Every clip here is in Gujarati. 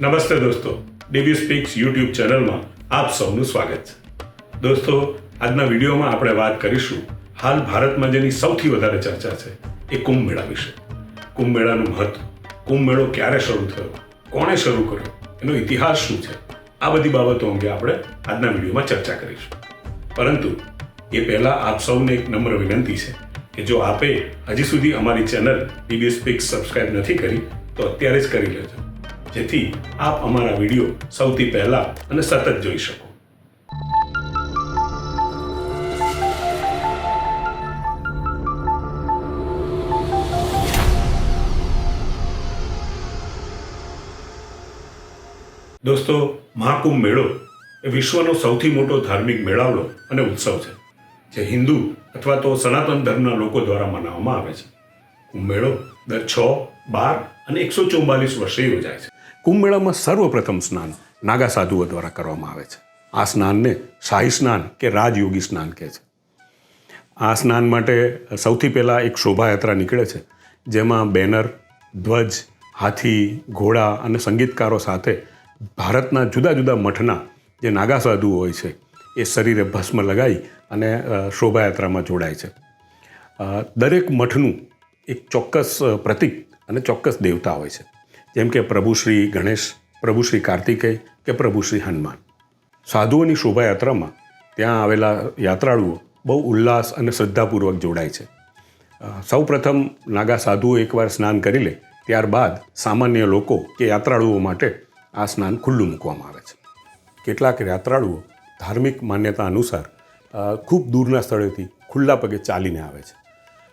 નમસ્તે દોસ્તો. ડીબી સ્પીક્સ યુટ્યુબ ચેનલમાં આપ સૌનું સ્વાગત છે. દોસ્તો, આજના વિડીયોમાં આપણે વાત કરીશું હાલ ભારતમાં જેની સૌથી વધારે ચર્ચા છે એ કુંભ મેળા વિશે. કુંભ મેળાનું મહત્વ, કુંભ મેળો ક્યારે શરૂ થયો, કોણે શરૂ કર્યો, એનો ઇતિહાસ શું છે? આ બધી બાબતો અંગે આપણે આજના વિડીયોમાં ચર્ચા કરીશું. પરંતુ એ પહેલાં આપ સૌને એક નમ્ર વિનંતી છે કે જો આપે હજી સુધી અમારી ચેનલ ડીબી સ્પીક્સ સબસ્ક્રાઇબ નથી કરી, તો અત્યારે જ કરી લેજો. જેથી આપ અમારા વીડિયો સૌથી પહેલા અને સતત જોઈ શકો. દોસ્તો, મહાકુંભ મેળો એ વિશ્વનો સૌથી મોટો ધાર્મિક મેળાવડો અને ઉત્સવ છે, જે હિન્દુ અથવા તો સનાતન ધર્મના લોકો દ્વારા મનાવવામાં આવે છે. કુંભ મેળો દર છ, બાર અને એકસો ચુમ્માલીસ વર્ષે યોજાય છે. કુંભ મેળામાં સર્વપ્રથમ સ્નાન નાગા સાધુઓ દ્વારા કરવામાં આવે છે. આ સ્નાનને શાહી સ્નાન કે રાજયોગી સ્નાન કહે છે. આ સ્નાન માટે સૌથી પહેલાં એક શોભાયાત્રા નીકળે છે, જેમાં બેનર, ધ્વજ, હાથી, ઘોડા અને સંગીતકારો સાથે ભારતના જુદા જુદા મઠના જે નાગા સાધુઓ હોય છે, એ શરીરે ભસ્મ લગાવી અને શોભાયાત્રામાં જોડાય છે. દરેક મઠનું એક ચોક્કસ પ્રતીક અને ચોક્કસ દેવતા હોય છે. જેમ કે પ્રભુ શ્રી ગણેશ, પ્રભુ શ્રી કાર્તિકેય કે પ્રભુ શ્રી હનુમાન. સાધુઓની શોભાયાત્રામાં ત્યાં આવેલા યાત્રાળુઓ બહુ ઉલ્લાસ અને શ્રદ્ધાપૂર્વક જોડાય છે. સૌપ્રથમ નાગા સાધુઓ એકવાર સ્નાન કરી લે, ત્યારબાદ સામાન્ય લોકો કે યાત્રાળુઓ માટે આ સ્નાન ખુલ્લું મૂકવામાં આવે છે. કેટલાક યાત્રાળુઓ ધાર્મિક માન્યતા અનુસાર ખૂબ દૂરના સ્થળેથી ખુલ્લા પગે ચાલીને આવે છે.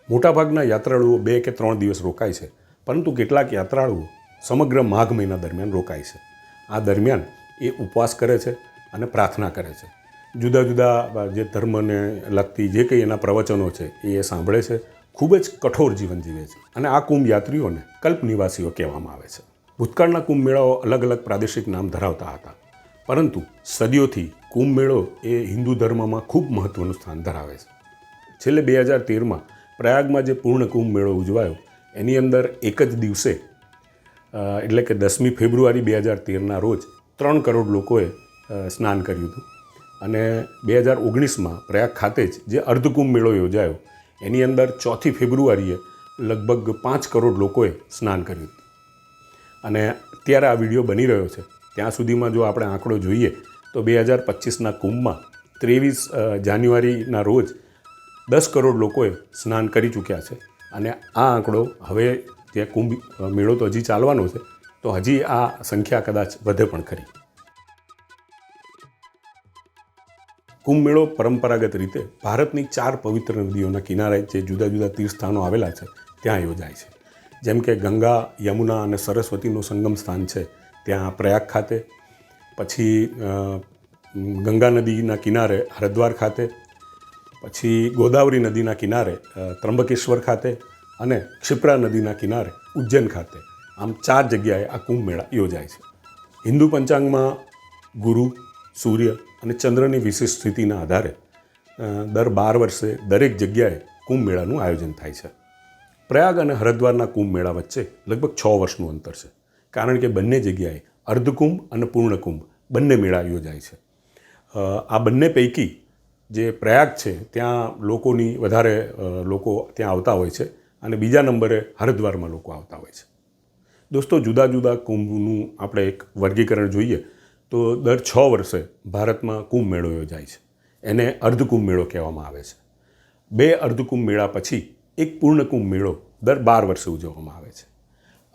મોટાભાગના યાત્રાળુઓ બે કે ત્રણ દિવસ રોકાય છે, પરંતુ કેટલાક યાત્રાળુઓ સમગ્ર માઘ મહિના દરમિયાન રોકાય છે. આ દરમિયાન એ ઉપવાસ કરે છે અને પ્રાર્થના કરે છે. જુદા જુદા જે ધર્મને લગતી જે કંઈ એના પ્રવચનો છે એ એ સાંભળે છે. ખૂબ જ કઠોર જીવન જીવે છે. અને આ કુંભ યાત્રીઓને કલ્પ નિવાસીઓ કહેવામાં આવે છે. ભૂતકાળના કુંભ મેળાઓ અલગ અલગ પ્રાદેશિક નામ ધરાવતા હતા. પરંતુ સદીઓથી કુંભ મેળો એ હિન્દુ ધર્મમાં ખૂબ મહત્ત્વનું સ્થાન ધરાવે છે. છેલ્લે બે હજાર તેરમાં પ્રયાગમાં જે પૂર્ણ કુંભ મેળો ઉજવાયો, એની અંદર એક જ દિવસે એટલે કે દસમી ફેબ્રુઆરી બે હજાર તેરના રોજ ત્રણ કરોડ લોકોએ સ્નાન કર્યું હતું. અને બે હજાર ઓગણીસમાં પ્રયાગ ખાતે જ જે અર્ધકુંભ મેળો યોજાયો, એની અંદર ચોથી ફેબ્રુઆરીએ લગભગ પાંચ કરોડ લોકોએ સ્નાન કર્યું હતું. અને અત્યારે આ વીડિયો બની રહ્યો છે. ત્યાં સુધીમાં જો આપણે આંકડો જોઈએ, તો બે હજાર પચીસના કુંભમાં ત્રેવીસ જાન્યુઆરીના રોજ દસ કરોડ લોકોએ સ્નાન કરી ચૂક્યા છે. અને આ આંકડો હવે જે કુંભ મેળો તો હજી ચાલવાનો છે, તો હજી આ સંખ્યા કદાચ વધે પણ ખરી. કુંભ મેળો પરંપરાગત રીતે ભારતની ચાર પવિત્ર નદીઓના કિનારે જે જુદા જુદા તીર્થસ્થાનો આવેલા છે, ત્યાં યોજાય છે. જેમ કે ગંગા, યમુના અને સરસ્વતીનું સંગમ સ્થાન છે, ત્યાં પ્રયાગ ખાતે, પછી ગંગા નદીના કિનારે હરિદ્વાર ખાતે, પછી ગોદાવરી નદીના કિનારે ત્રંબકેશ્વર ખાતે અને ક્ષિપ્રા નદીના કિનારે ઉજ્જૈન ખાતે આમ ચાર જગ્યાએ આ કુંભ મેળા યોજાય છે. હિન્દુ પંચાંગમાં ગુરુ, સૂર્ય અને ચંદ્રની વિશિષ્ટ સ્થિતિના આધારે દર બાર વર્ષે દરેક જગ્યાએ કુંભ મેળાનું આયોજન થાય છે. પ્રયાગ અને હરિદ્વારના કુંભ મેળા વચ્ચે લગભગ છ વર્ષનું અંતર છે, કારણ કે બંને જગ્યાએ અર્ધકુંભ અને પૂર્ણ કુંભ બંને મેળા યોજાય છે. આ બંને પૈકી જે પ્રયાગ છે, ત્યાં લોકોની વધારે લોકો ત્યાં આવતા હોય છે. અને બીજા નંબરે હરિદ્વારમાં લોકો આવતા હોય છે. દોસ્તો, જુદા જુદા કુંભનું આપણે એક વર્ગીકરણ જોઈએ તો દર છ વર્ષે ભારતમાં કુંભ મેળો યોજાય છે. એને અર્ધકુંભ મેળો કહેવામાં આવે છે. બે અર્ધકુંભ મેળા પછી એક પૂર્ણ કુંભ મેળો દર બાર વર્ષે ઉજવવામાં આવે છે.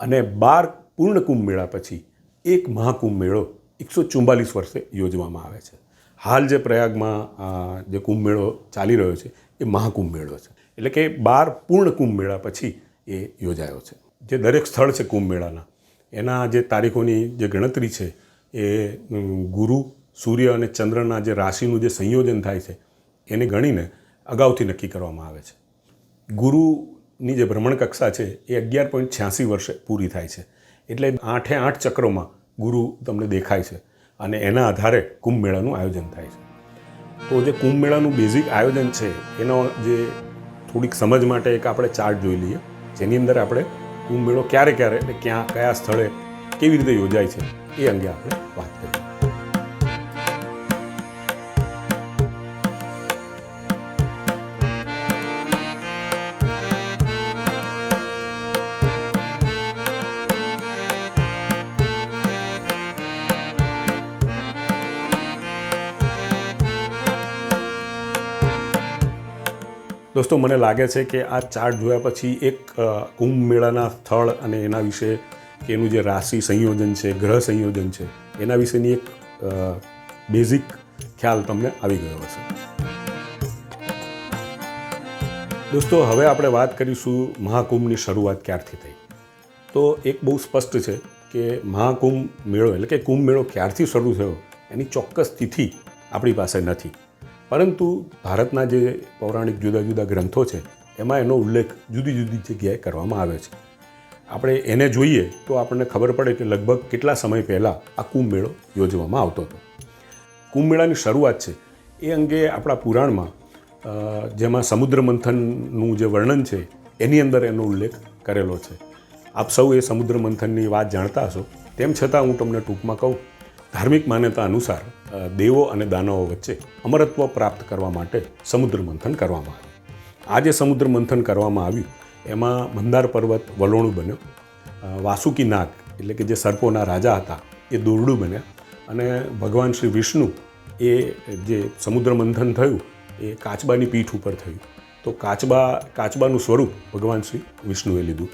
અને બાર પૂર્ણ કુંભ મેળા પછી એક મહાકુંભ મેળો એકસો ચુમ્બાલીસ વર્ષે યોજવામાં આવે છે. હાલ જે પ્રયાગમાં જે કુંભ મેળો ચાલી રહ્યો છે, એ મહાકુંભ મેળો છે. એટલે કે બાર પૂર્ણ કુંભ મેળા પછી એ યોજાયો છે. જે દરેક સ્થળ છે કુંભ મેળાના, એના જે તારીખોની જે ગણતરી છે, એ ગુરુ, સૂર્ય અને ચંદ્રના જે રાશિનું જે સંયોજન થાય છે, એને ગણીને અગાઉથી નક્કી કરવામાં આવે છે. ગુરુની જે ભ્રમણ કક્ષા છે, એ અગિયાર પોઈન્ટ છ્યાસી વર્ષે પૂરી થાય છે. એટલે આઠે આઠ ચક્રોમાં ગુરુ તમને દેખાય છે અને એના આધારે કુંભ મેળાનું આયોજન થાય છે. તો જે કુંભ મેળાનું બેઝિક આયોજન છે, એનો જે થોડીક સમજ માટે એક આપણે ચાર્ટ જોઈ લઈએ. જેની અંદર આપણે કુંભ મેળો ક્યારે ક્યારે એટલે ક્યાં, કયા સ્થળે કેવી રીતે યોજાય છે એ અંગે આપણે વાત કરીએ દોસ્તો, મને લાગે છે કે આ ચાર્ટ જોયા પછી એક કુંભ મેળાના સ્થળ અને એના વિશે કે એનું જે રાશિ સંયોજન છે, ગ્રહ સંયોજન છે, એના વિશેની એક બેઝિક ખ્યાલ તમને આવી ગયો હશે. દોસ્તો, હવે આપણે વાત કરીશું મહાકુંભની શરૂઆત ક્યારથી થઈ. તો એક બહુ સ્પષ્ટ છે કે મહાકુંભ મેળો એટલે કે કુંભ મેળો ક્યારથી શરૂ થયો? એની ચોક્કસ તિથિ આપણી પાસે નથી. પરંતુ ભારતના જે પૌરાણિક જુદા જુદા ગ્રંથો છે, એમાં એનો ઉલ્લેખ જુદી જુદી જગ્યાએ કરવામાં આવે છે. આપણે એને જોઈએ તો આપણને ખબર પડે કે લગભગ કેટલા સમય પહેલાં આ કુંભ મેળો યોજવામાં આવતો હતો. કુંભ મેળાની શરૂઆત છે, એ અંગે આપણા પુરાણમાં જેમાં સમુદ્ર મંથનનું જે વર્ણન છે, એની અંદર એનો ઉલ્લેખ કરેલો છે. આપ સૌ એ સમુદ્ર મંથનની વાત જાણતા હશો. તેમ છતાં હું તમને ટૂંકમાં કહું, ધાર્મિક માન્યતા અનુસાર દેવો અને દાનવો વચ્ચે અમરત્વ પ્રાપ્ત કરવા માટે સમુદ્ર મંથન કરવામાં આવ્યું. આ જે સમુદ્ર મંથન કરવામાં આવ્યું, એમાં મંદાર પર્વત વલોણું બન્યો વાસુકી નાગ એટલે કે જે સર્પોના રાજા હતા, એ દોરડું બન્યા અને ભગવાન શ્રી વિષ્ણુ એ જે સમુદ્ર મંથન થયું, એ કાચબાની પીઠ ઉપર થયું. તો કાચબા, કાચબાનું સ્વરૂપ ભગવાન શ્રી વિષ્ણુએ લીધું.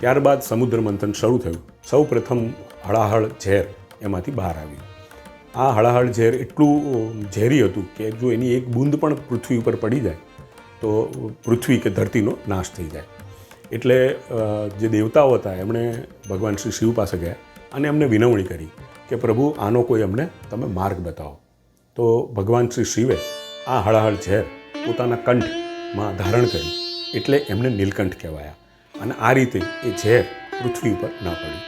ત્યારબાદ સમુદ્ર મંથન શરૂ થયું. સૌ પ્રથમ હળાહળ ઝેર એમાંથી બહાર આવ્યું. આ હળાહળ ઝેર એટલું ઝેરી હતું કે જો એની એક બૂંદ પણ પૃથ્વી ઉપર પડી જાય, તો પૃથ્વી કે ધરતીનો નાશ થઈ જાય. એટલે જે દેવતાઓ હતા, એમણે ભગવાન શ્રી શિવ પાસે ગયા અને એમને વિનવણી કરી કે, પ્રભુ, આનો કોઈ અમને તમે માર્ગ બતાવો. તો ભગવાન શ્રી શિવે આ હળાહળ ઝેર પોતાના કંઠમાં ધારણ કર્યું એટલે એમને નીલકંઠ કહેવાયા અને આ રીતે એ ઝેર પૃથ્વી ઉપર ન પડ્યું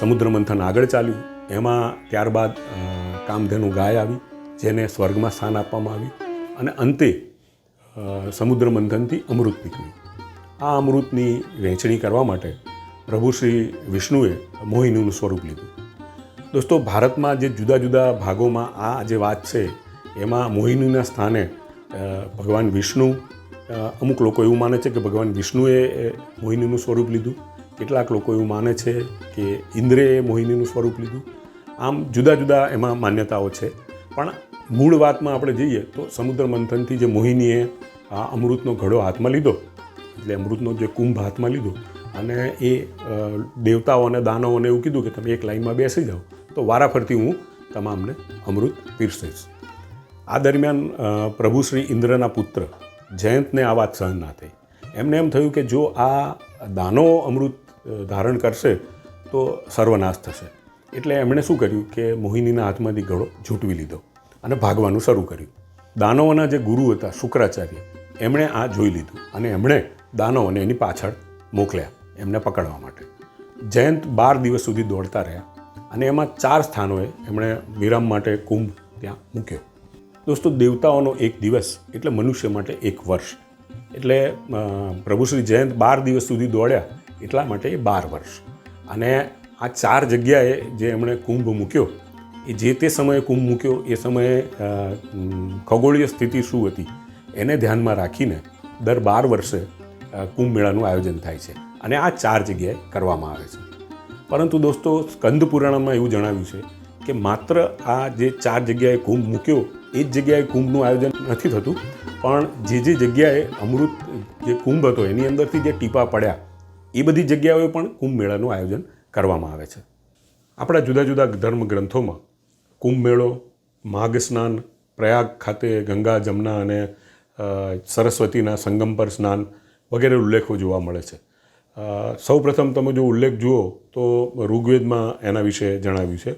સમુદ્ર મંથન આગળ ચાલ્યું. એમાં ત્યારબાદ કામધેનુ ગાય આવી, જેને સ્વર્ગમાં સ્થાન આપવામાં આવ્યું અને અંતે સમુદ્ર મંથનથી અમૃત નીકળ્યું આ અમૃતની વહેંચણી કરવા માટે પ્રભુ શ્રી વિષ્ણુએ મોહિનીનું સ્વરૂપ લીધું. દોસ્તો, ભારતમાં જે જુદા જુદા ભાગોમાં આ જે વાત છે, એમાં મોહિનીના સ્થાને ભગવાન વિષ્ણુ અમુક લોકો એવું માને છે કે ભગવાન વિષ્ણુએ મોહિનીનું સ્વરૂપ લીધું. કેટલાક લોકો એવું માને છે કે ઇન્દ્રે મોહિનીનું સ્વરૂપ લીધું. આમ જુદા જુદા એમાં માન્યતાઓ છે. પણ મૂળ વાતમાં આપણે જઈએ તો સમુદ્ર મંથનથી જે મોહિનીએ આ અમૃતનો ઘડો હાથમાં લીધો, એટલે અમૃતનો જે કુંભ હાથમાં લીધો અને એ દેવતાઓને દાનવોને એવું કીધું કે તમે એક લાઈનમાં બેસી જાઓ, તો વારાફરતી હું તમામને અમૃત પીરસીશ આ દરમિયાન પ્રભુ શ્રી ઇન્દ્રના પુત્ર જયંતને આ વાત સહન ના થઈ. એમને એમ થયું કે જો આ દાનો અમૃત ધારણ કરશે તો સર્વનાશ થશે. એટલે એમણે શું કર્યું કે મોહિનીના હાથમાંથી ઘડો ઝૂંટવી લીધો અને ભાગવાનું શરૂ કર્યું. દાનવોના જે ગુરુ હતા શુક્રાચાર્ય, એમણે આ જોઈ લીધું અને એમણે દાનવોને એની પાછળ મોકલ્યા એમને પકડવા માટે. જયંત બાર દિવસ સુધી દોડતા રહ્યા અને એમાં ચાર સ્થાનોએ એમણે વિરામ માટે કુંભ ત્યાં મૂક્યો. દોસ્તો, દેવતાઓનો એક દિવસ એટલે મનુષ્ય માટે એક વર્ષ. એટલે પ્રભુ શ્રી જયંત બાર દિવસ સુધી દોડ્યા એટલા માટે બાર વર્ષ. અને આ ચાર જગ્યાએ જે એમણે કુંભ મૂક્યો, એ જે તે સમયે કુંભ મૂક્યો, એ સમયે ખગોળીય સ્થિતિ શું હતી, એને ધ્યાનમાં રાખીને દર બાર વર્ષે કુંભ મેળાનું આયોજન થાય છે અને આ ચાર જગ્યાએ કરવામાં આવે છે. પરંતુ દોસ્તો, સ્કંદ પુરાણમાં એવું જણાવ્યું છે કે માત્ર આ જે ચાર જગ્યાએ કુંભ મૂક્યો, એ જ જગ્યાએ કુંભનું આયોજન નથી થતું, પણ જે જે જગ્યાએ અમૃત, જે કુંભ હતો, એની અંદરથી જે ટીપા પડ્યા, એ બધી જગ્યાઓએ પણ કુંભ મેળાનું આયોજન કરવામાં આવે છે. આપણા જુદા જુદા ધર્મ ગ્રંથોમાં કુંભ મેળો, માઘ સ્નાન, પ્રયાગ ખાતે ગંગા જમના અને સરસ્વતીના સંગમ પર સ્નાન વગેરે ઉલ્લેખો જોવા મળે છે. સૌ સૌપ્રથમ તમે જો ઉલ્લેખ જુઓ તો ઋગ્વેદમાં એના વિશે જણાવ્યું છે.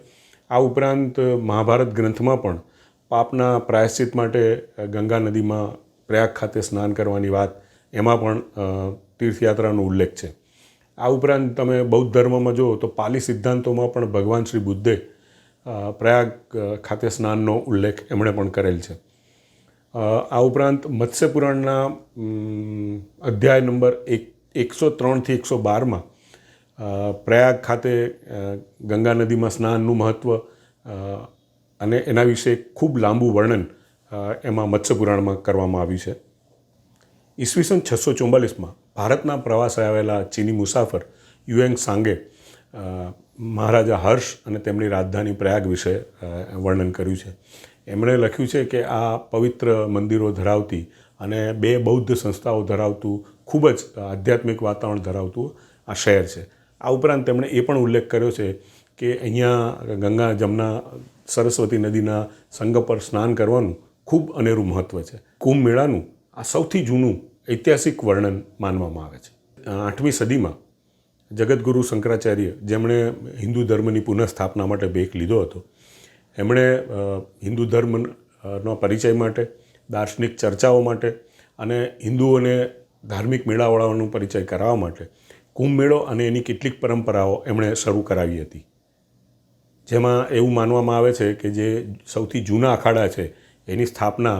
આ ઉપરાંત મહાભારત ગ્રંથમાં પણ પાપના પ્રાયશ્ચિત માટે ગંગા નદીમાં પ્રયાગ ખાતે સ્નાન કરવાની વાત એમાં પણ તીર્થયાત્રાનો ઉલ્લેખ છે. આ ઉપરાંત તમે બૌદ્ધ ધર્મમાં જુઓ તો પાલી સિદ્ધાંતોમાં પણ ભગવાન શ્રી બુદ્ધે પ્રયાગ ખાતે સ્નાનનો ઉલ્લેખ એમણે પણ કરેલ છે. આ ઉપરાંત મત્સ્ય પુરાણના અધ્યાય નંબર એક, એકસો ત્રણથી એકસો બારમાં પ્રયાગ ખાતે ગંગા નદીમાં સ્નાનનું મહત્ત્વ અને એના વિશે ખૂબ લાંબુ વર્ણન એમાં મત્સ્ય પુરાણમાં કરવામાં આવ્યું છે. ઈસવીસન છસો ચુમ્બાલીસમાં ભારતના પ્રવાસે આવેલા ચીની મુસાફર યુએંગ સાંગે મહારાજા હર્ષ અને તેમની રાજધાની પ્રયાગ વિશે વર્ણન કર્યું છે. એમણે લખ્યું છે કે આ પવિત્ર મંદિરો ધરાવતી અને બે બૌદ્ધ સંસ્થાઓ ધરાવતું ખૂબ જ આધ્યાત્મિક વાતાવરણ ધરાવતું આ શહેર છે. આ ઉપરાંત તેમણે એ પણ ઉલ્લેખ કર્યો છે કે અહીંયા ગંગા જમના સરસ્વતી નદીના સંગમ પર સ્નાન કરવાનું ખૂબ અનેરું મહત્ત્વ છે. કુંભ મેળાનું આ સૌથી જૂનું ઐતિહાસિક વર્ણન માનવામાં આવે છે. આઠમી સદીમાં જગતગુરુ શંકરાચાર્ય, જેમણે હિન્દુ ધર્મની પુનઃસ્થાપના માટે બેક લીધો હતો, એમણે હિન્દુ ધર્મનો પરિચય માટે, દાર્શનિક ચર્ચાઓ માટે અને હિન્દુઓને ધાર્મિક મેળાવડાઓનો પરિચય કરાવવા માટે કુંભ મેળો અને એની કેટલીક પરંપરાઓ એમણે શરૂ કરાવી હતી. જેમાં એવું માનવામાં આવે છે કે જે સૌથી જૂના અખાડા છે, એની સ્થાપના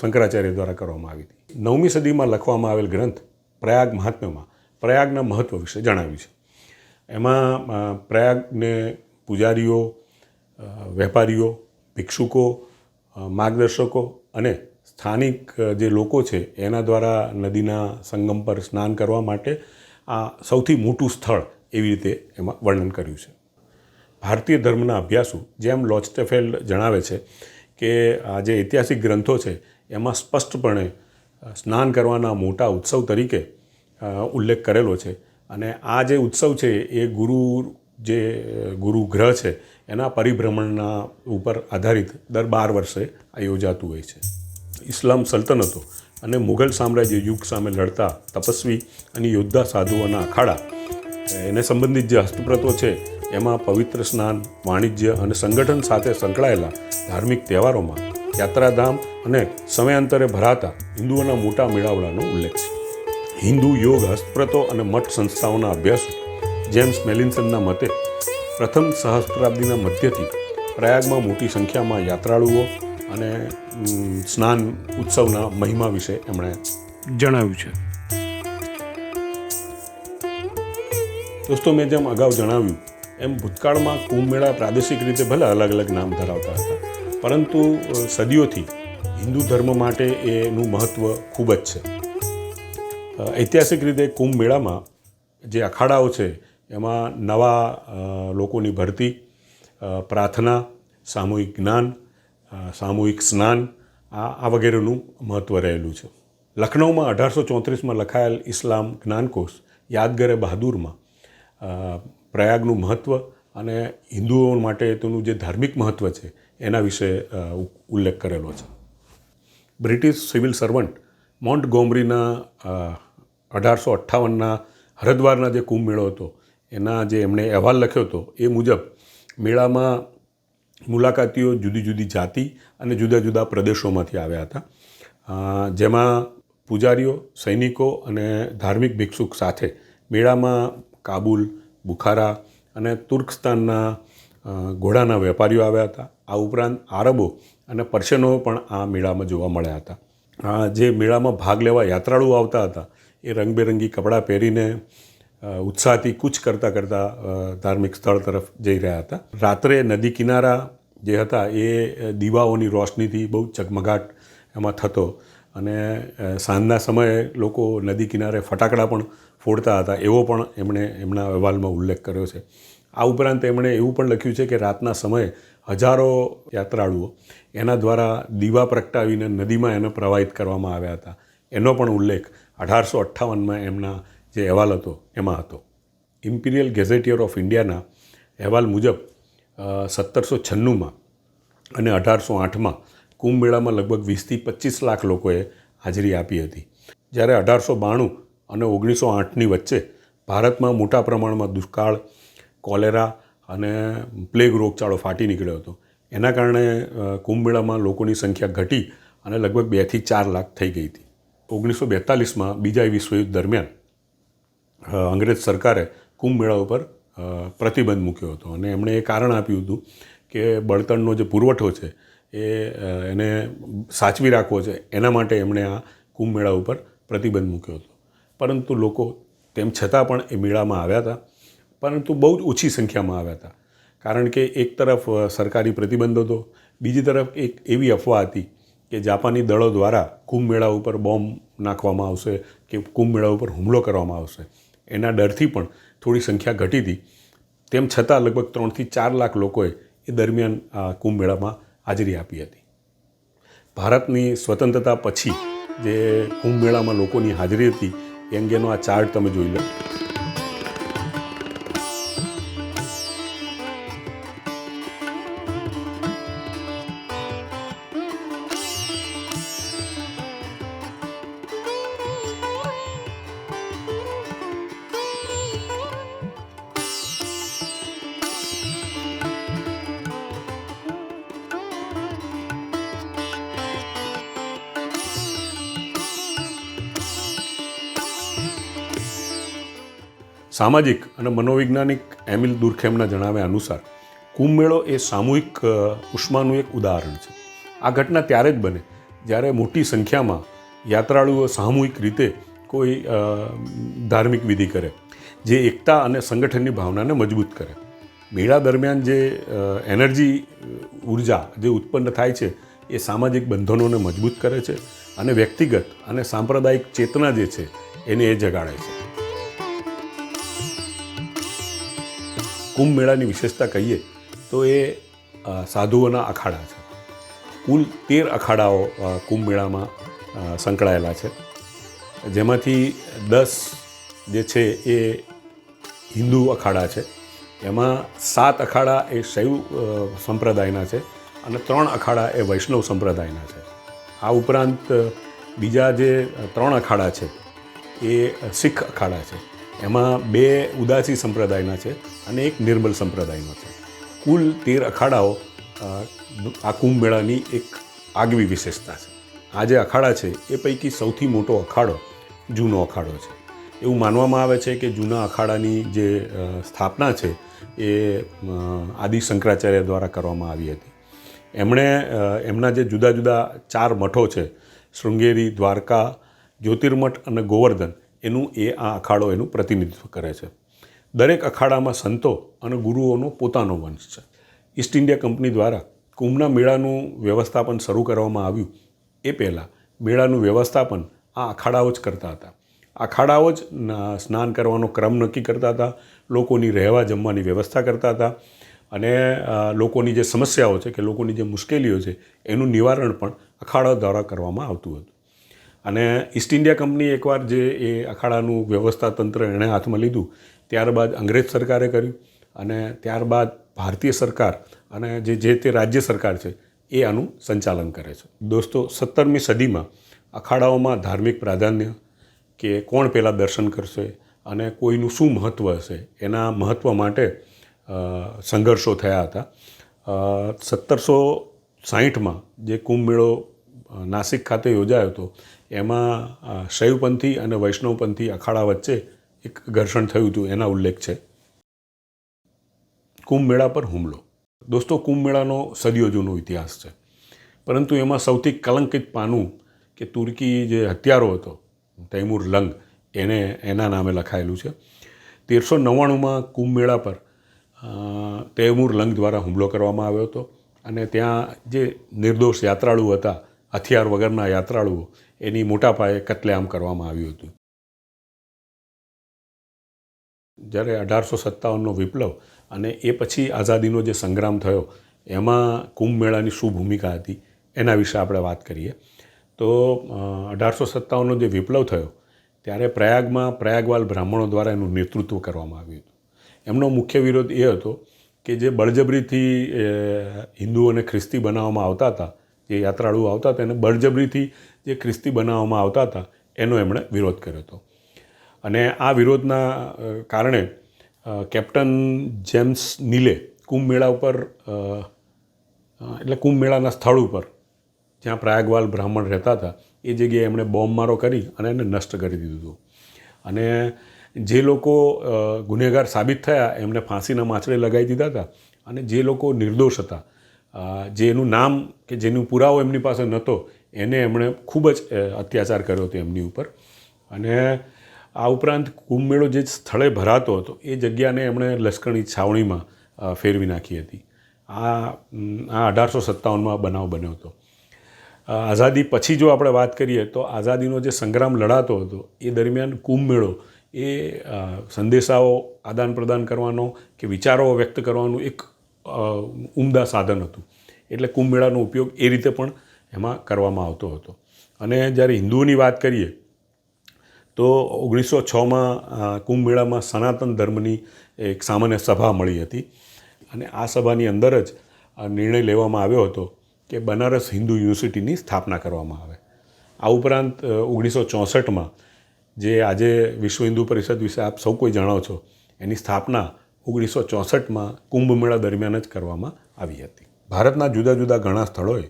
શંકરાચાર્ય દ્વારા કરવામાં આવી હતી. નવમી સદીમાં લખવામાં આવેલ ગ્રંથ પ્રયાગ મહાત્મ્યમાં, પ્રયાગના મહત્ત્વ વિશે જણાવ્યું છે. એમાં પ્રયાગને પૂજારીઓ વેપારીઓ, ભિક્ષુકો માર્ગદર્શકો અને સ્થાનિક જે લોકો છે, એના દ્વારા નદીના સંગમ પર સ્નાન કરવા માટે આ સૌથી મોટું સ્થળ એવી રીતે એમાં વર્ણન કર્યું છે. ભારતીય ધર્મના અભ્યાસુ જેમ લોચટેફેલ્ડ જણાવે છે કે આ જે ઐતિહાસિક ગ્રંથો છે, એમાં સ્પષ્ટપણે સ્નાન કરવાના મોટા ઉત્સવ તરીકે ઉલ્લેખ કરેલો છે. અને આ જે ઉત્સવ છે, એ ગુરુ જે, ગુરુ ગ્રહ છે, એના પરિભ્રમણના ઉપર આધારિત દર બાર વર્ષે આ યોજાતું હોય છે. ઇસ્લામ સલ્તનતો અને મુઘલ સામ્રાજ્ય યુગ સામે લડતા તપસ્વી અને યોદ્ધા સાધુઓના અખાડા, એને સંબંધિત જે હસ્તપ્રતો છે, એમાં પવિત્ર સ્નાન, વાણિજ્ય અને સંગઠન સાથે સંકળાયેલા ધાર્મિક તહેવારોમાં યાત્રાધામ અને સમયાંતરે ભરાતા હિન્દુઓના મોટા મેળાવડાનો ઉલ્લેખ છે. હિન્દુ યોગ હસ્તપ્રતો અને મઠ સંસ્થાઓના અભ્યાસો જેમ્સ મેલિન્સનના મતે પ્રથમ સહસ્ત્રાબ્દીના મધ્યથી પ્રયાગમાં મોટી સંખ્યામાં યાત્રાળુઓ અને સ્નાન ઉત્સવના મહિમા વિશે એમણે જણાવ્યું છે. દોસ્તો, મેં જેમ અગાઉ જણાવ્યું, એમ ભૂતકાળમાં કુંભ મેળા પ્રાદેશિક રીતે ભલે અલગ અલગ નામ ધરાવતા હતા પરંતુ સદીઓથી હિન્દુ ધર્મ માટે એનું મહત્ત્વ ખૂબ જ છે. ઐતિહાસિક રીતે કુંભ મેળામાં જે અખાડાઓ છે, એમાં નવા લોકોની ભરતી પ્રાર્થના, સામૂહિક જ્ઞાન સામૂહિક સ્નાન, આ આ વગેરેનું મહત્ત્વ રહેલું છે. લખનૌમાં અઢારસો ચોત્રીસમાં લખાયેલ ઇસ્લામ જ્ઞાનકોશ યાદગરે બહાદુરમાં પ્રયાગનું મહત્ત્વ અને હિન્દુઓ માટે તેનું જે ધાર્મિક મહત્ત્વ છે એના વિશે ઉલ્લેખ કરેલો છે. બ્રિટિશ સિવિલ સર્વન્ટ મોન્ટ ગોમરીના અઢારસો અઠ્ઠાવનના હરદ્વારના જે કુંભ મેળો હતો, એના જે એમણે અહેવાલ લખ્યો હતો, એ મુજબ મેળામાં મુલાકાતીઓ જુદી જુદી જાતિ અને જુદા જુદા પ્રદેશોમાંથી આવ્યા હતા. જેમાં પૂજારીઓ, સૈનિકો અને ધાર્મિક ભિક્ષુક સાથે મેળામાં કાબુલ, બુખારા અને તુર્કસ્તાનના ઘોડાના વેપારીઓ આવ્યા હતા. આ ઉપરાંત આરબો અને પર્શિયનો પણ આ મેળામાં જોવા મળ્યા હતા. આ જે મેળામાં ભાગ લેવા યાત્રાળુઓ આવતા હતા, એ રંગબેરંગી કપડાં પહેરીને ઉત્સાહથી કૂચ કરતાં કરતાં ધાર્મિક સ્થળ તરફ જઈ રહ્યા હતા. રાત્રે નદી કિનારા જે હતા, એ દીવાઓની રોશનીથી બહુ ચગમગાટ એમાં થતો અને સાંજના સમયે લોકો નદી કિનારે ફટાકડા પણ ફોડતા હતા, એવો પણ એમણે એમના અહેવાલમાં ઉલ્લેખ કર્યો છે. આ ઉપરાંત એમણે એવું પણ લખ્યું છે કે રાતના સમયે હજારો યાત્રાળુઓ એના દ્વારા દીવા પ્રગટાવીને નદીમાં એને પ્રવાહિત કરવામાં આવ્યા હતા. એનો પણ ઉલ્લેખ અઢારસો અઠ્ઠાવનમાં એમના જે અહેવાલ હતો, એમાં હતો. ઇમ્પિરિયલ ગેઝેટિયર ઓફ ઇન્ડિયાના અહેવાલ મુજબ સત્તરસો છન્નુંમાં અને અઢારસો આઠમાં કુંભ મેળામાં લગભગ વીસથી પચીસ લાખ લોકોએ હાજરી આપી હતી. જ્યારે અઢારસો બાણું અને ઓગણીસો આઠની વચ્ચે ભારતમાં મોટા પ્રમાણમાં દુષ્કાળ કોલેરા અને પ્લેગ રોગચાળો ફાટી નીકળ્યો હતો. એના કારણે કુંભમેળામાં કુંભ મેળામાં લોકોની સંખ્યા ઘટી અને લગભગ બેથી ચાર લાખ થઈ ગઈ હતી. ઓગણીસો બેતાલીસમાં બીજા વિશ્વયુદ્ધ દરમિયાન અંગ્રેજ સરકારે કુંભ મેળા ઉપર પ્રતિબંધ મૂક્યો હતો અને એમણે એ કારણ આપ્યું હતું કે બળતણનો જે પુરવઠો છે એ એને સાચવી રાખવો છે. એના માટે એમણે આ કુંભ મેળા ઉપર પ્રતિબંધ મૂક્યો હતો. પરંતુ લોકો તેમ છતાં પણ એ મેળામાં આવ્યા હતા. પરંતુ બહુ જ ઓછી સંખ્યામાં આવ્યા હતા. કારણ કે એક તરફ સરકારી પ્રતિબંધ હતો, બીજી તરફ એક એવી અફવા હતી કે જાપાની દળો દ્વારા કુંભ મેળા ઉપર બોમ્બ નાખવામાં આવશે કે કુંભ મેળા ઉપર હુમલો કરવામાં આવશે. એના ડરથી પણ થોડી સંખ્યા ઘટી હતી. તેમ છતાં લગભગ ત્રણથી ચાર લાખ લોકોએ એ દરમિયાન આ કુંભ મેળામાં હાજરી આપી હતી. ભારતની સ્વતંત્રતા પછી જે કુંભ મેળામાં લોકોની હાજરી હતી એ અંગેનો આ ચાર્ટ તમે જોઈ લો. સામાજિક અને મનોવૈજ્ઞાનિક એમિલ દુર્ખેમના જણાવ્યા અનુસાર કુંભ મેળો એ સામૂહિક ઉષ્માનું એક ઉદાહરણ છે. આ ઘટના ત્યારે જ બને જ્યારે મોટી સંખ્યામાં યાત્રાળુઓ સામૂહિક રીતે કોઈ ધાર્મિક વિધિ કરે, જે એકતા અને સંગઠનની ભાવનાને મજબૂત કરે. મેળા દરમિયાન જે એનર્જી ઊર્જા જે ઉત્પન્ન થાય છે, એ સામાજિક બંધનોને મજબૂત કરે છે અને વ્યક્તિગત અને સાંપ્રદાયિક ચેતના જે છે, એને એ જગાડે છે. કુંભ મેળાની વિશેષતા કહીએ તો એ સાધુઓના અખાડા છે. કુલ તેર અખાડાઓ કુંભ મેળામાં સંકળાયેલા છે. જેમાંથી દસ જે છે એ હિન્દુ અખાડા છે. એમાં સાત અખાડા એ શૈવ સંપ્રદાયના છે અને ત્રણ અખાડા એ વૈષ્ણવ સંપ્રદાયના છે. આ ઉપરાંત બીજા જે ત્રણ અખાડા છે એ શીખ અખાડા છે. એમાં બે ઉદાસી સંપ્રદાયના છે અને એક નિર્મલ સંપ્રદાયનો છે. કુલ તેર અખાડાઓ આ કુંભ મેળાની એક આગવી વિશેષતા છે. આ જે અખાડા છે, એ પૈકી સૌથી મોટો અખાડો જૂનો અખાડો છે. એવું માનવામાં આવે છે કે જૂના અખાડાની જે સ્થાપના છે, એ આદિ શંકરાચાર્ય દ્વારા કરવામાં આવી હતી. એમણે એમના જે જુદા જુદા ચાર મઠો છે, શૃંગેરી, દ્વારકા, જ્યોતિર્મઠ અને ગોવર્ધન એનું એ આ અખાડો એનું પ્રતિનિધિત્વ કરે છે. દરેક અખાડામાં સંતો અને ગુરુઓનો પોતાનો વંશ છે. ઈસ્ટ ઇન્ડિયા કંપની દ્વારા કુંભના મેળાનું વ્યવસ્થાપન શરૂ કરવામાં આવ્યું. એ પહેલાં મેળાનું વ્યવસ્થાપન આ અખાડાઓ જ કરતા હતા. અખાડાઓ જ સ્નાન કરવાનો ક્રમ નક્કી કરતા હતા. લોકોની રહેવા જમવાની વ્યવસ્થા કરતા હતા. અને લોકોની જે સમસ્યાઓ છે કે લોકોની જે મુશ્કેલીઓ છે, એનું નિવારણ પણ અખાડા દ્વારા કરવામાં આવતું હતું. અને ઈસ્ટ ઇન્ડિયા કંપની એકવાર જે એ અખાડાનું વ્યવસ્થા તંત્ર એણે હાથમાં લીધું, ત્યારબાદ અંગ્રેજ સરકારે કર્યું અને ત્યારબાદ ભારતીય સરકાર અને જે જે તે રાજ્ય સરકાર છે, એ આનું સંચાલન કરે છે. દોસ્તો, સત્તરમી સદીમાં અખાડાઓમાં ધાર્મિક પ્રાધાન્ય કે કોણ પહેલાં દર્શન કરશે અને કોઈનું શું મહત્ત્વ હશે, એના મહત્ત્વ માટે સંઘર્ષો થયા હતા. સત્તરસો સાહીઠમાં જે કુંભ મેળો નાસિક ખાતે યોજાયો હતો. એમાં શૈવપંથી અને વૈષ્ણવપંથી અખાડા વચ્ચે એક ઘર્ષણ થયું હતું, એના ઉલ્લેખ છે. કુંભ મેળા પર હુમલો. દોસ્તો કુંભ મેળાનો સદીઓ જૂનો ઇતિહાસ છે. પરંતુ એમાં સૌથી કલંકિત પાનું કે તુર્કી જે હત્યારો હતો, તૈમુર લંગ, એને, એના નામે લખાયેલું છે. તેરસો નવ્વાણુંમાં કુંભ મેળા પર તૈમુર લંગ દ્વારા હુમલો કરવામાં આવ્યો હતો. અને ત્યાં જે નિર્દોષ યાત્રાળુ હતા હથિયાર વગરના યાત્રાળુઓ એની મોટા પાયે કતલેઆમ કરવામાં આવ્યું હતું. જ્યારે અઢારસો સત્તાવનનો વિપ્લવ અને એ પછી આઝાદીનો જે સંગ્રામ થયો, એમાં કુંભ મેળાની શું ભૂમિકા હતી, એના વિશે આપણે વાત કરીએ. તો અઢારસો સત્તાવનનો જે વિપ્લવ થયો, ત્યારે પ્રયાગમાં પ્રયાગવાલ બ્રાહ્મણો દ્વારા એનું નેતૃત્વ કરવામાં આવ્યું હતું. એમનો મુખ્ય વિરોધ એ હતો કે જે બળજબરીથી હિન્દુ અને ખ્રિસ્તી બનાવવામાં આવતા હતા જે યાત્રાળુઓ આવતા હતા, એને બળજબરીથી જે ખ્રિસ્તી બનાવવામાં આવતા હતા, એનો એમણે વિરોધ કર્યો હતો. અને આ વિરોધના કારણે કેપ્ટન જેમ્સ નીલે કુંભ મેળા ઉપર એટલે કુંભ મેળાના સ્થળ ઉપર, જ્યાં પ્રયાગવાલ બ્રાહ્મણ રહેતા હતા, એ જગ્યાએ એમણે બોમ્બમારો કરી અને એને નષ્ટ કરી દીધું હતું. અને જે લોકો ગુનેગાર સાબિત થયા, એમને ફાંસીના માછડે લગાવી દીધા હતા અને જે લોકો નિર્દોષ હતા અ, જેનું નામ કે જેનું પુરાવો એમની પાસે નહોતો એને એમણે ખૂબ જ અત્યાચાર કર્યો હતો એમની ઉપર. અને આ ઉપરાંત કુંભ મેળો જે સ્થળે ભરાતો હતો એ જગ્યાને એમણે લશ્કરની છાવણીમાં ફેરવી નાખી હતી. આ આ અઢારસો સત્તાવનમાં બનાવ બન્યો હતો. આઝાદી પછી જો આપણે વાત કરીએ તો આઝાદીનો જે સંગ્રામ લડાતો હતો એ દરમિયાન કુંભ મેળો એ સંદેશાઓ આદાન પ્રદાન કરવાનો કે વિચારો વ્યક્ત કરવાનું એક ઉમદા સાધન હતું. એટલે કુંભ મેળાનો ઉપયોગ એ રીતે પણ એમાં કરવામાં આવતો હતો. અને જ્યારે હિન્દુઓની વાત કરીએ, તો ઓગણીસો છમાં કુંભ મેળામાં સનાતન ધર્મની એક સામાન્ય સભા મળી હતી. અને આ સભાની અંદર જ નિર્ણય લેવામાં આવ્યો હતો કે બનારસ હિન્દુ યુનિવર્સિટીની સ્થાપના કરવામાં આવે. આ ઉપરાંત ઓગણીસો ચોસઠમાં જે આજે વિશ્વ હિન્દુ પરિષદ વિશે આપ સૌ કોઈ જાણો છો, એની સ્થાપના ઓગણીસો ચોસઠમાં કુંભ મેળા દરમિયાન જ કરવામાં આવી હતી. ભારતના જુદા જુદા ઘણા સ્થળોએ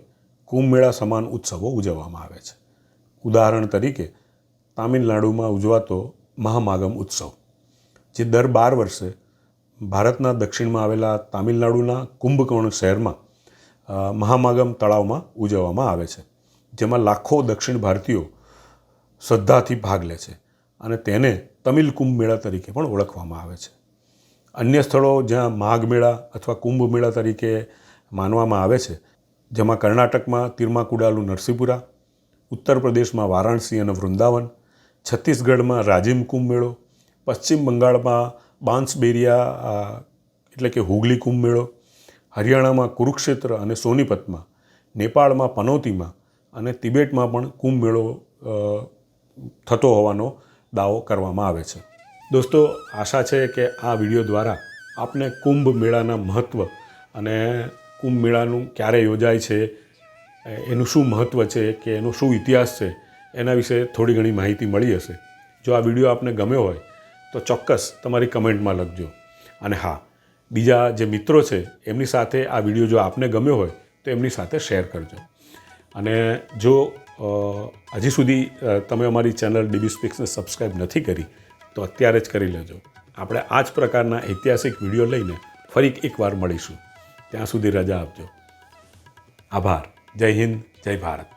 કુંભ મેળા સમાન ઉત્સવો ઉજવવામાં આવે છે. ઉદાહરણ તરીકે, તામિલનાડુમાં ઉજવાતો મહામાગમ ઉત્સવ, જે દર બાર વર્ષે ભારતના દક્ષિણમાં આવેલા તામિલનાડુના કુંભકોણ શહેરમાં મહામાગમ તળાવમાં ઉજવવામાં આવે છે. જેમાં લાખો દક્ષિણ ભારતીયો શ્રદ્ધાથી ભાગ લે છે અને તેને તમિલ કુંભ મેળા તરીકે પણ ઓળખવામાં આવે છે. અન્ય સ્થળો જ્યાં માઘ મેળા અથવા કુંભ મેળા તરીકે માનવામાં આવે છે, જેમાં કર્ણાટકમાં તિરમાકુડાલુ નરસિંહપુરા ઉત્તર પ્રદેશમાં વારાણસી અને વૃંદાવન, છત્તીસગઢમાં રાજીમ કુંભ મેળો, પશ્ચિમ બંગાળમાં બાંસબેરિયા એટલે કે હુગલી કુંભ મેળો, હરિયાણામાં કુરુક્ષેત્ર અને સોનીપતમાં, નેપાળમાં પનોતીમાં અને તિબેટમાં પણ કુંભ મેળો થતો હોવાનો દાવો કરવામાં આવે છે. દોસ્તો, આશા છે કે આ વીડિયો દ્વારા આપને કુંભ મેળાના મહત્ત્વ અને કુંભ મેળાનું ક્યારે યોજાય છે એનું શું મહત્ત્વ છે કે એનો શું ઇતિહાસ છે, એના વિશે થોડી ઘણી માહિતી મળી હશે. જો આ વીડિયો આપને ગમ્યો હોય, તો ચોક્કસ તમારી કમેન્ટમાં લખજો. અને હા, બીજા જે મિત્રો છે, એમની સાથે આ વીડિયો જો આપને ગમ્યો હોય, તો એમની સાથે શેર કરજો. અને જો હજી સુધી તમે અમારી ચેનલ ડીબી સ્પીક્સને સબસ્ક્રાઈબ નથી કરી તો અત્યારે જ કરી લેજો. આપણે આ જ પ્રકારના ઐતિહાસિક વીડિયો લઈને ફરી એકવાર મળીશું. ત્યાં સુધી રજા આપજો. આભાર. જય હિન્દ, જય ભારત.